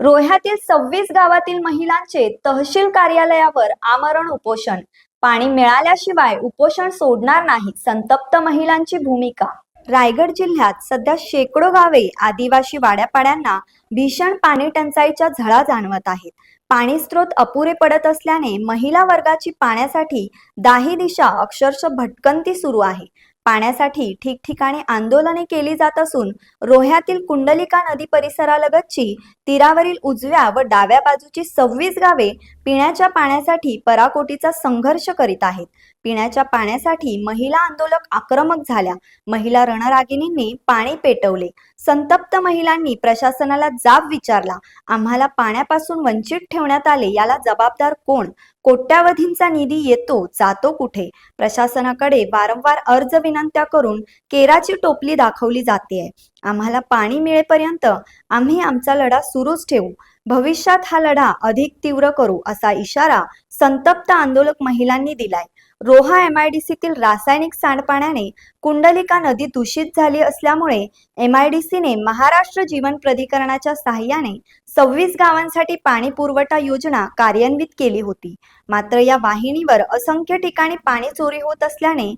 रोह्यातील सव्वीस गावातील महिलांचे तहसील कार्यालयावर आमरण उपोषण. पाणी मिळाल्याशिवाय उपोषण सोडणार नाही संतप्त महिलांची भूमिका. रायगड जिल्ह्यात सध्या शेकडो गावे आदिवासी वाड्यापाड्यांना भीषण पाणी टंचाईच्या झळा जाणवत आहेत. पाणी स्रोत अपुरे पडत असल्याने महिला वर्गाची पाण्यासाठी दाही दिशा अक्षरशः भटकंती सुरू आहे. पाण्यासाठी ठिकठिकाणी आंदोलने केली जात असून रोह्यातील कुंडलिका नदी परिसरालगतची तीरावरील उजव्या व डाव्या बाजूची सव्वीस गावे पिण्याच्या पाण्यासाठी पराकोटीचा संघर्ष करीत आहेत. पिण्याच्या पाण्यासाठी महिला आंदोलक आक्रमक झाल्या. महिला रणरागिणींनी पाणी पेटवले. संतप्त महिलांनी प्रशासनाला जाब विचारला. आम्हाला पाण्यापासून वंचित ठेवण्यात आले याला जबाबदार कोण? कोट्यावधींचा निधी येतो जातो कुठे? प्रशासनाकडे वारंवार अर्ज विनंत्या करून केराची टोपली दाखवली जाते आम्हाला पाणी मिळेपर्यंत आम्ही आमचा लढा सुरूच ठेवू. भविष्यात हा लढा अधिक तीव्र करू असा इशारा संतप्त आंदोलक महिलांनी दिलाय. रोहा एम आय डी सीतील रासायनिक सांडपाण्याने कुंडलिका नदी दूषित झाली असल्यामुळे एम आय डी सीने महाराष्ट्र जीवन प्राधिकरणाच्या सहाय्याने सव्वीस गावांसाठी पाणी पुरवठा योजना कार्यान्वित केली होती. मात्र या वाहिनीवर असंख्य ठिकाणी पाणी चोरी होत असल्याने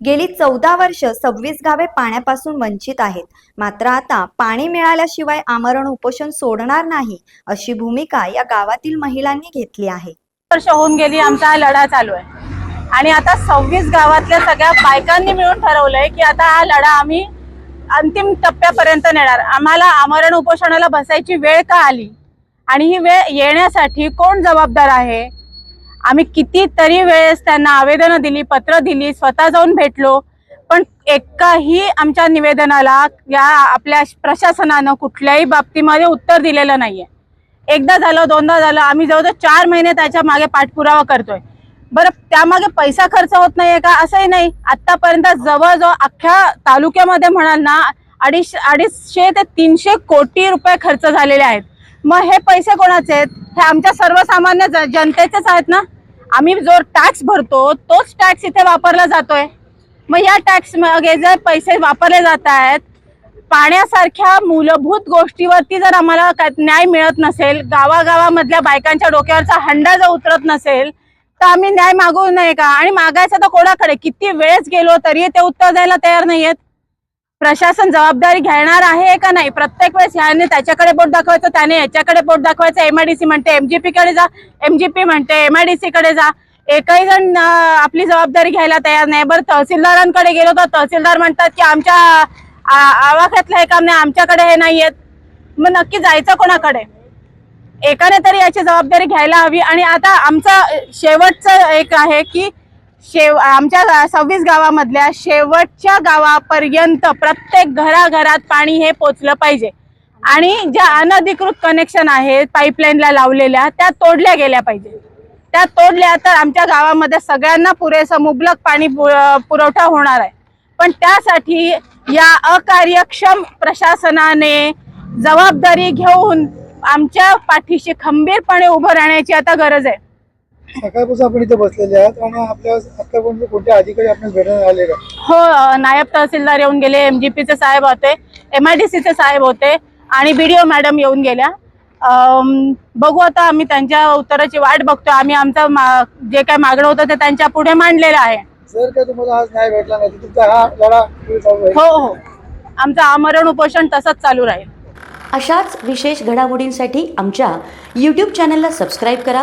गेली चौदा वर्ष सव्वीस गावे पाण्यापासून वंचित आहेत. मात्र आता पाणी मिळाल्याशिवाय आमरण उपोषण सोडणार नाही अशी भूमिका या गावातील महिलांनी घेतली आहे. वर्ष होऊन गेली आमचा हा लढा चालू आहे. आणि आता सव्वीस गावातल्या सगळ्या बायकांनी मिळून ठरवलंय की आता हा लढा आम्ही अंतिम टप्प्यापर्यंत नेणार. आम्हाला आमरण उपोषणाला बसायची वेळ का आली? आणि ही वेळ येण्यासाठी कोण जबाबदार आहे? आम्ही कितीतरी वेळेस त्यांना आवेदनं दिली पत्र दिली स्वतः जाऊन भेटलो. पण एकाही आमच्या निवेदनाला या आपल्या प्रशासनानं कुठल्याही बाबतीमध्ये उत्तर दिलेलं नाहीये. एकदा झालं दोनदा झालं आम्ही जवळजवळ चार महिने त्याच्यामागे पाठपुरावा करतोय. बरं त्यामागे पैसा खर्च होत नाहीये का? असंही नाही. आतापर्यंत जवळजवळ अख्ख्या तालुक्यामध्ये म्हणाल ना अडीच अडीचशे ते तीनशे कोटी रुपये खर्च झालेले आहेत. मग हे पैसे कोणाचे आहेत? हे आमच्या सर्वसामान्य जनतेचेच आहेत ना? आम्ही जो टॅक्स भरतो तोच टॅक्स इथे वापरला जातोय. मग या टॅक्स मागे जर पैसे वापरले जात आहेत पाण्यासारख्या मूलभूत गोष्टीवरती जर आम्हाला काय न्याय मिळत नसेल गावागावामधल्या बायकांच्या डोक्यावरचा हंडा जर उतरत नसेल तर आम्ही न्याय मागू नये का? आणि मागायचं तर कोणाकडे? किती वेळेस गेलो तरी ते उत्तर द्यायला तयार नाहीयेत. प्रशासन जबाबदारी घेणार आहे का नाही? प्रत्येक वेळेस ह्याने त्याच्याकडे बोट दाखवायचं त्याने याच्याकडे बोट दाखवायचं. एमआयडीसी म्हणते एमजीपी कडे जा. एमजीपी म्हणते एमआयडीसी कडे जा. एकही जण आपली जबाबदारी घ्यायला तयार नाही. बरं तहसीलदारांकडे गेलो तर तहसीलदार म्हणतात की आमच्या आवाख्यातलं आवाक्यातलं हे काम नाही आमच्याकडे हे नाहीयेत मग नक्की जायचं कोणाकडे? एकाने तरी याची जबाबदारी घ्यायला हवी. आणि आता आमचा शेवटचं एक आहे की शेव आमच्या गा- सव्वीस गावामधल्या शेवटच्या गावापर्यंत प्रत्येक घराघरात पाणी हे पोचलं पाहिजे. आणि ज्या अनधिकृत कनेक्शन आहेत पाईपलाईनला लावलेल्या त्या तोडल्या गेल्या पाहिजे. त्या तोडल्या तर आमच्या गावामध्ये सगळ्यांना पुरेसं मुबलक पाणी पु- पुरवठा होणार आहे. पण त्यासाठी या अकार्यक्षम प्रशासनाने जबाबदारी घेऊन आमच्या पाठीशी खंबीरपणे उभं राहण्याची आता गरज आहे. सकाळपासून आपण इथे बसलेले आहात आणि आपल्या आतापर्यंत कोणत्या अधिकारी आपण भेटण्यात आले का? हो नायब तहसीलदार येऊन गेले एमजीपीचे साहेब होते एमआयडीसीचे साहेब होते आणि बीडीओ मॅडम येऊन गेल्या. बघू आता आम्ही त्यांच्या उत्तराची वाट बघतो आम्ही आमचं जे काय मागणं होतं ते त्यांच्या पुढे मांडलेलं आहे. जर का तुम्हाला आज न्याय भेटला नाही तर तुमचा हा लढा पुढे चालू राहील. हो हो. आमचं आमरण उपोषण तसंच चालू राहील. अशाच विशेष घडामोडींसाठी आमच्या यूट्यूब चॅनलला सबस्क्राईब करा.